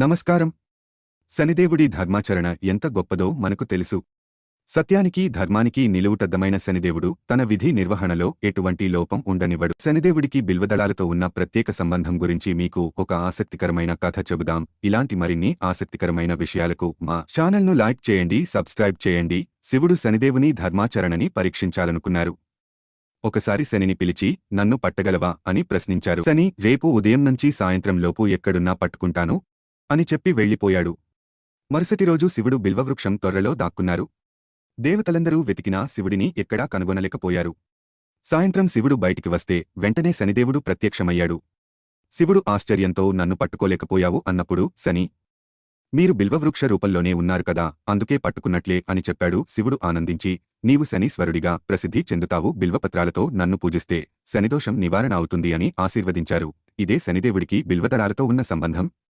నమస్కారం. శనిదేవుడి ధర్మాచరణ ఎంత గొప్పదో మనకు తెలుసు. సత్యానికి ధర్మానికి నిలువుటద్దమైన శనిదేవుడు తన విధి నిర్వహణలో ఎటువంటి లోపం ఉండనివ్వడు. శనిదేవుడికి బిల్వదళాలతో ఉన్న ప్రత్యేక సంబంధం గురించి మీకు ఒక ఆసక్తికరమైన కథ చెబుదాం. ఇలాంటి మరిన్ని ఆసక్తికరమైన విషయాలకు మా ఛానల్ను లైక్ చేయండి సబ్స్క్రైబ్ చేయండి. శివుడు శనిదేవుని ధర్మాచరణని పరీక్షించాలనుకున్నారు. ఒకసారి శనిని పిలిచి నన్ను పట్టగలవా? అని ప్రశ్నించారు. శని రేపు ఉదయం నుంచి సాయంత్రంలోపు ఎక్కడున్నా పట్టుకుంటాను. అని చెప్పి వెళ్ళిపోయాడు. మరుసటి రోజు శివుడు బిల్వవృక్షం త్వరలో దాక్కున్నారు. దేవతలందరూ వెతికినా శివుడిని ఎక్కడా కనుగొనలేకపోయారు. సాయంత్రం శివుడు బయటికి వస్తే వెంటనే శనిదేవుడు ప్రత్యక్షమయ్యాడు. శివుడు ఆశ్చర్యంతో నన్ను పట్టుకోలేకపోయావు అన్నప్పుడు శని మీరు బిల్వవృక్ష రూపంలోనే ఉన్నారు కదా అందుకే పట్టుకున్నట్లే అని చెప్పాడు శివుడు ఆనందించి నీవు శనీశ్వరుడిగా ప్రసిద్ధి చెందుతావు బిల్వపత్రాలతో నన్ను పూజిస్తే శనిదోషం నివారణ అవుతుంది అని ఆశీర్వదించారు. ఇదే శనిదేవుడికి బిల్వదళాలతో ఉన్న సంబంధం?